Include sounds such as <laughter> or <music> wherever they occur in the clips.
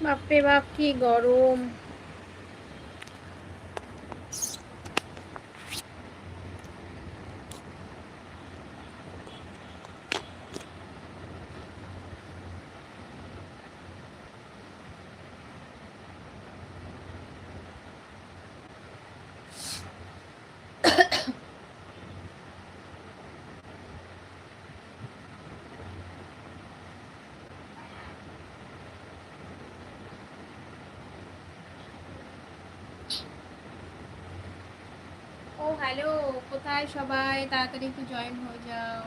বাপরে বাপ কি গরম ও হ্যালো কোথায় সবাই? তাড়াতাড়ি একটু জয়েন হয়ে যাও।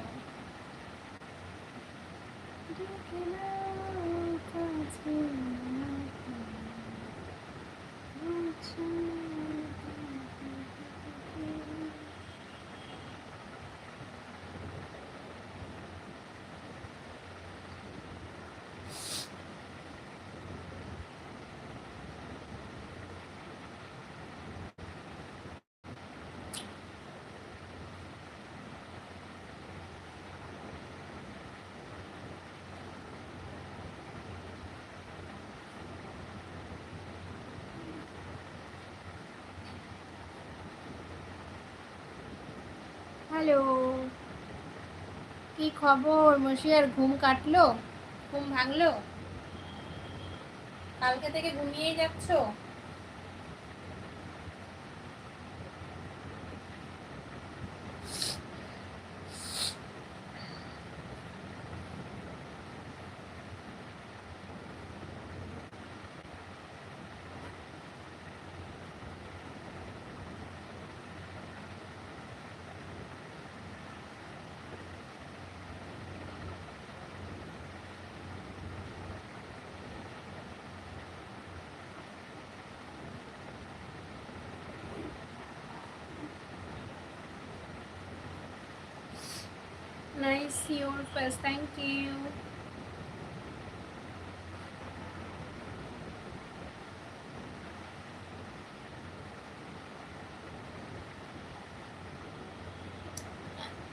হ্যালো। কি খবর? মশিয়ার ঘুম কাটলো? ঘুম ভাঙলো? কালকে থেকে ঘুমিয়েই যাচ্ছ? Nice, your first. Thank you.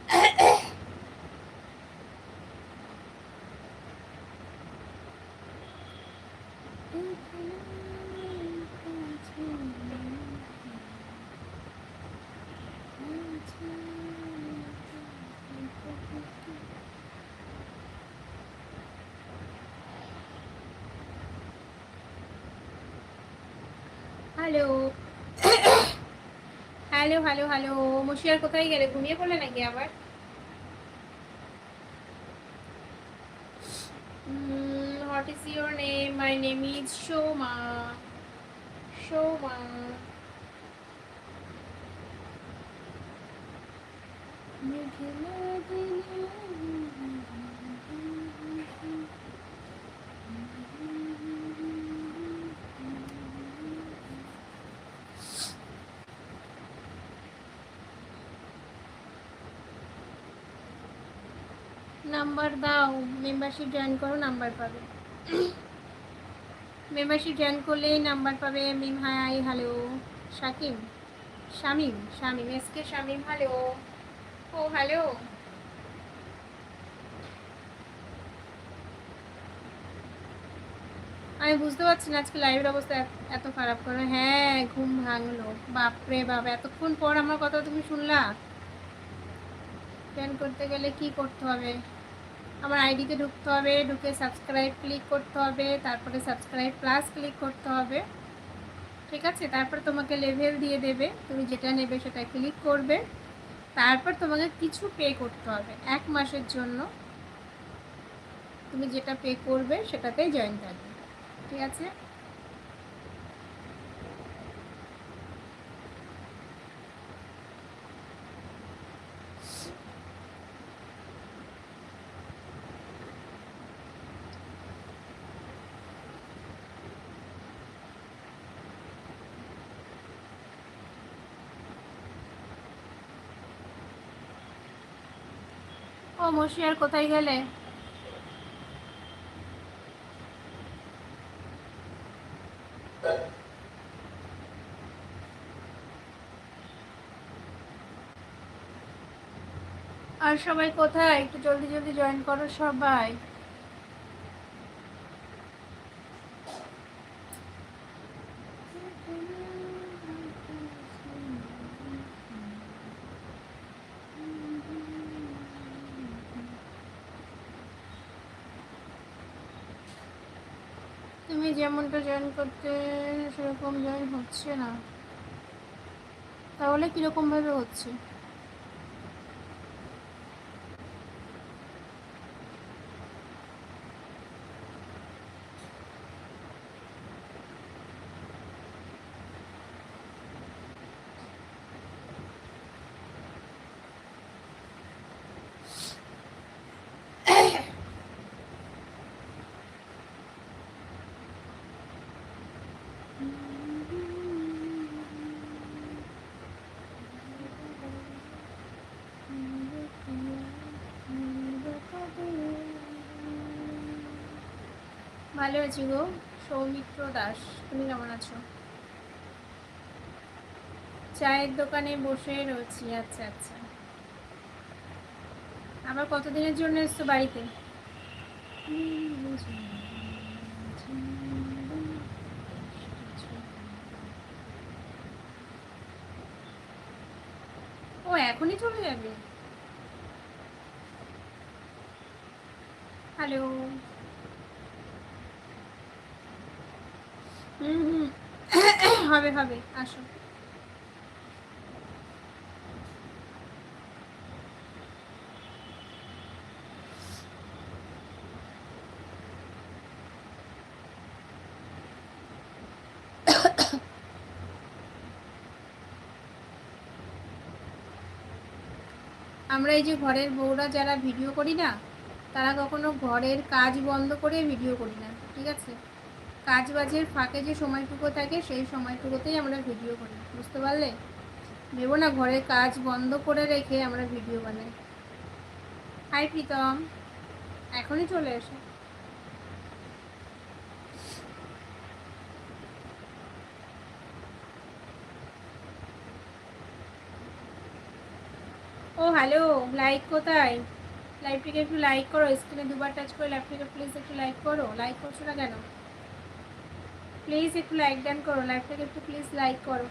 <coughs> Mm, hello. Hello hello hello, Mushiar কোথায় গেলে? ঘুমিয়ে পড়লে নাকি আবার? What is your name my name is Shoma Shoma Meghla number দাও মেম্বারশিপ জয়েন করো, নাম্বার পাবে। মেম্বারশিপ জয়েন করলেই নাম্বার পাবে Mim, hi hello, Shakim. Shamim Shamim, S K Shamim, hello. ও, হ্যালো। আমি বুঝতে পারছি না আজকে লাইভের অবস্থা এত খারাপ করে হ্যাঁ ঘুম ভাঙলো। বাপরে বাপ, এতক্ষণ পর আমার কথা তুমি শুনলা? জয়েন করতে গেলে কি করতে হবে? আমার আইডিতে ঢুকতে হবে, ঢুকে সাবস্ক্রাইব ক্লিক করতে হবে, তারপরে সাবস্ক্রাইব প্লাস ক্লিক করতে হবে। ঠিক আছে? তারপর তোমাকে লেভেল দিয়ে দেবে। তুমি যেটা নেবে সেটা ক্লিক করবে। তারপর তোমাকে কিছু পে করতে হবে এক মাসের জন্য। তুমি যেটা পে করবে সেটাতেই জয়েন থাকবে। ঠিক আছে? মশিয়ার কোথায় গেলে? আর সবাই কোথায়? একটু জলদি জলদি জয়েন করো সবাই। তুমি যেমনটা জয়েন করতে সেরকম জয়েন হচ্ছে না। তাহলে কীরকমভাবে হচ্ছে? ভালো আছি গো। সৌমিত্র দাস, তুমি কেমন আছো? চায়ের দোকানে বসে রয়েছি আচ্ছা আচ্ছা। আবার কতদিনের জন্য এসছো বাড়িতে? ও, এখনই চলে যাবে? হ্যালো হবে হবে, আসো। আমরা এই যে ঘরের বউরা যারা ভিডিও করি না, তারা কখনো ঘরের কাজ বন্ধ করে ভিডিও করি না, ঠিক আছে? কাজ বাজের ফাঁকে যে সময়টুকু থাকে, সেই সময়টুকুতেই আমরা ভিডিও করি বুঝতে পারলে? ভেবো না, ঘরের কাজ বন্ধ করে রেখে আমরা ভিডিও বানাই। হাই প্রীতম। এখনই চলে এসো। ও হ্যালো লাইক কোথায়? লাইভটিকে একটু লাইক করো স্ক্রিনে দুবার টাচ করে লাইভটিকে প্লিজ একটু লাইক করো। লাইক করছ না কেন? প্লিজ একটু লাইক ডান করো লাইভটাকে একটু প্লিজ লাইক করো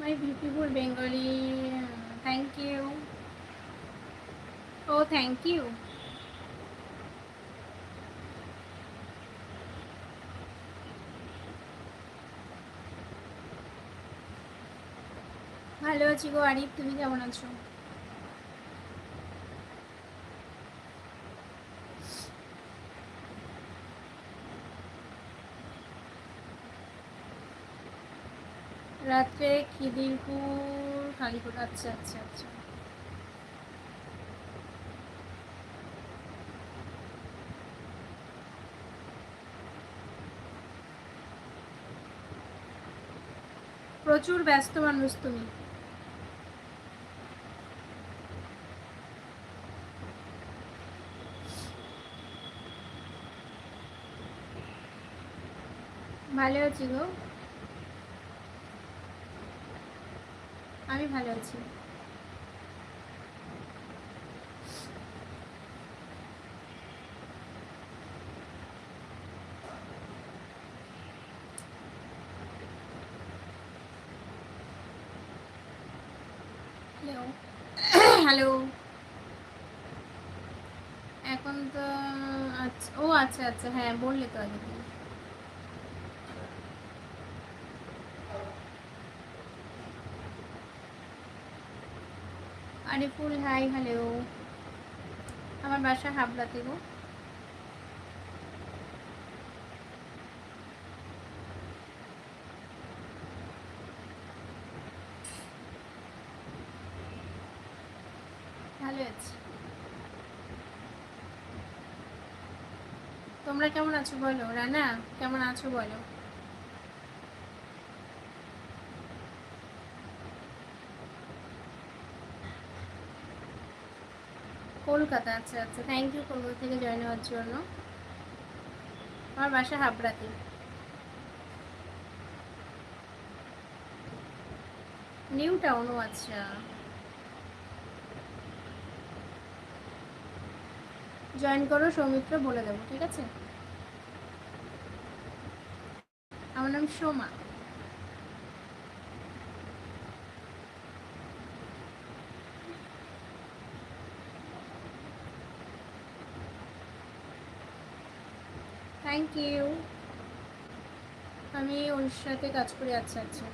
my beautiful bengali thank you oh thank you ভালো আছি গো আরিফ, তুমি কেমন আছো? রাত্রে খিদিরপুর কালীপুর আচ্ছা আচ্ছা আচ্ছা। প্রচুর ব্যস্ত মানুষ তুমি। ভালো আছি গো। আমি ভালো আছি। হ্যালো হ্যালো এখন তো আচ্ছা ও আচ্ছা আচ্ছা হ্যাঁ বললে তো আগে। আরে ফুল হাই, হ্যালো। আমার বাসা হাবড়াতে গো। ভালো আছি। তোমরা কেমন আছো বলো? রানা, কেমন আছো বলো? কলকাতা আচ্ছা আচ্ছা। থ্যাংক ইউ কলকাতা থেকে জয়েন হওয়ার জন্য। আমার বাসা হাবড়াতে। নিউ টাউনও আচ্ছা। জয়েন করো, সৌমিত্র বলে দেবো, ঠিক আছে? আমার নাম সোমা। থ্যাংক ইউ আমি ওর সাথে কাজ করে আচ্ছা আচ্ছা।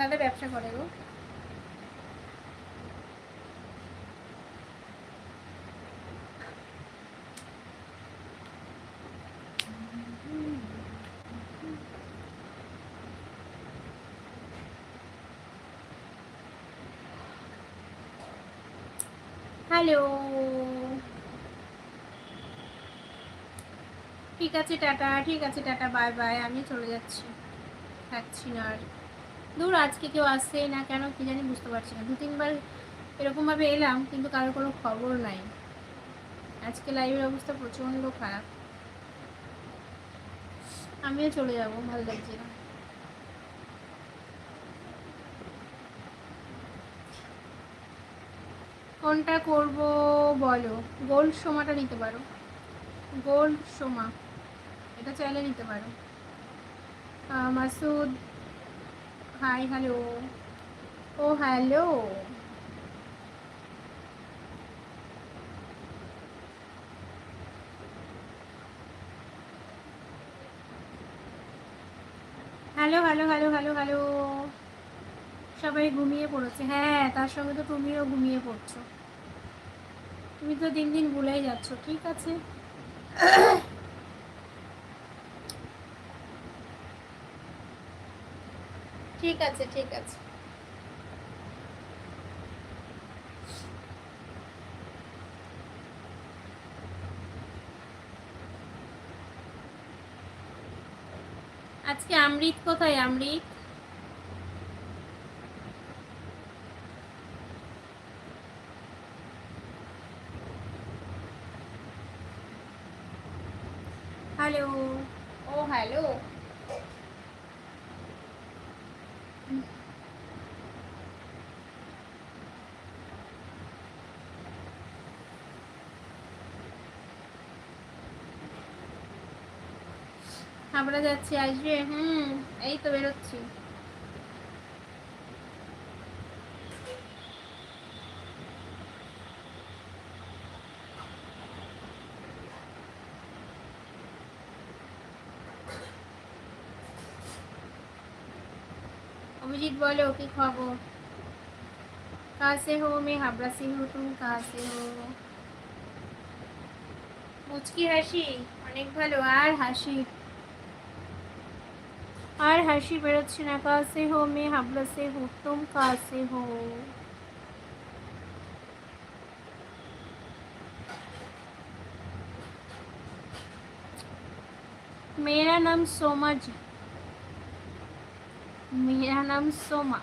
দাদা ব্যবসা করে গো। হ্যালো ঠিক আছে, টাটা। ঠিক আছে, টাটা। Bye bye. আমি চলে যাচ্ছি। থাকছি না আর। দূর আজকে কেউ আসছে না, কেন কি জানি বুঝতে পারছি না। দু তিনবার এরকমভাবে এলাম, কিন্তু কারোর কোনো খবর নাই। আজকে লাইভের অবস্থা প্রচণ্ড খারাপ। আমিও চলে যাব, ভালো লাগছে না। কোনটা করব বলো? গোল্ড সোমাটা নিতে পারো। গোল্ড সোমা, এটা চাইলে নিতে পারো। মাসুদ হাই হ্যালো ও hello hello hello hello hello hello সবাই ঘুমিয়ে পড়েছে। হ্যাঁ তার সঙ্গে তো তুমিও ঘুমিয়ে পড়ছো। তুমি তো দিন দিন ভুলেই যাচ্ছ, ঠিক আছে? ঠিক আছে ঠিক আছে। আজকে আমৃত কোথায় আমৃত হ্যালো ও হ্যালো হাবড়া যাচ্ছি আসবে হুম এই তো বেরোচ্ছি अभिजीत बोलो কি খবর कहाँ से हो मैं हावड़ा से हूँ तुम कहाँ से हो মুচকি হাসি অনেক ভালো আর হাসি আর হাসি বেরোচ্ছে না कहाँ से हो मैं हावड़ा से हूँ तुम कहाँ से हो मेरा नाम सोमा जी मेरा नाम सोमा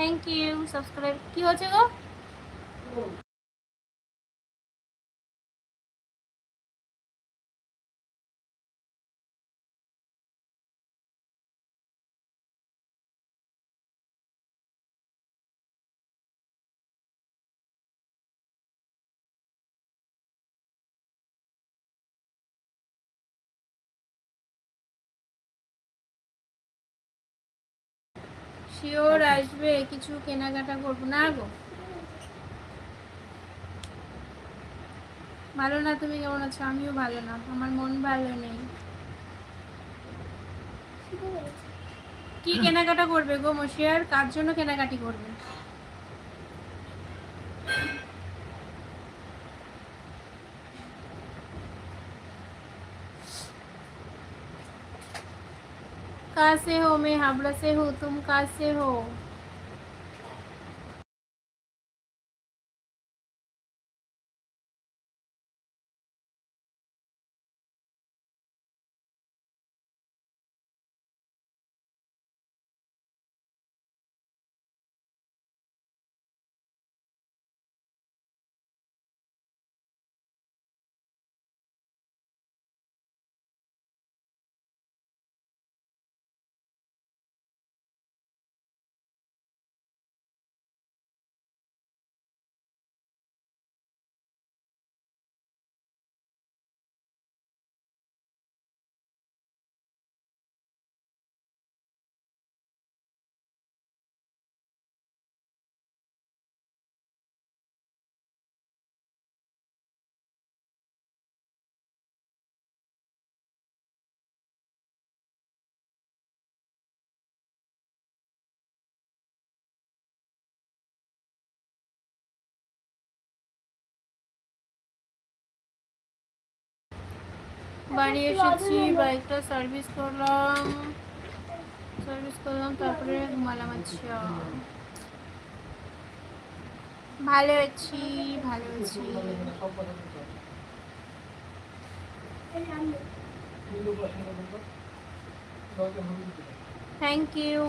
থ্যাংক ইউ সাবস্ক্রাইব। কি হয়েছে গো? শিওর আসবে কিছু কেনাকাটা করব না গো। ভালো না তুমি কেমন আছো? আমিও ভালো না আমার মন ভালো নেই। কি কেনাকাটা করবে গো মশিয়ার কার জন্য কেনাকাটি করবে? कहाँ से हो मैं हावड़ा से हूँ तुम कहाँ से हो। বাড়ি এসেছি বাইকটা সার্ভিস করলাম। সার্ভিস করলাম, তারপরে ঘুমালাম আচ্ছা ভালো আছি ভালো আছি। থ্যাংক ইউ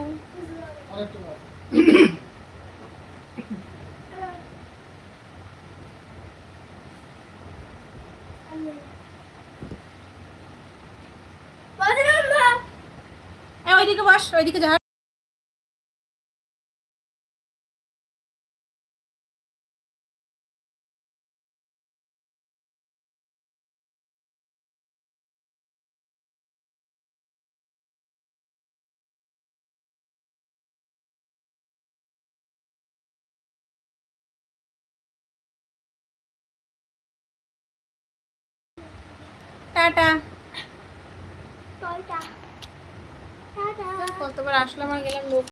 ওইদিকে বস ওইদিকে যা। টাটা। কতবার আসলাম আর গেলাম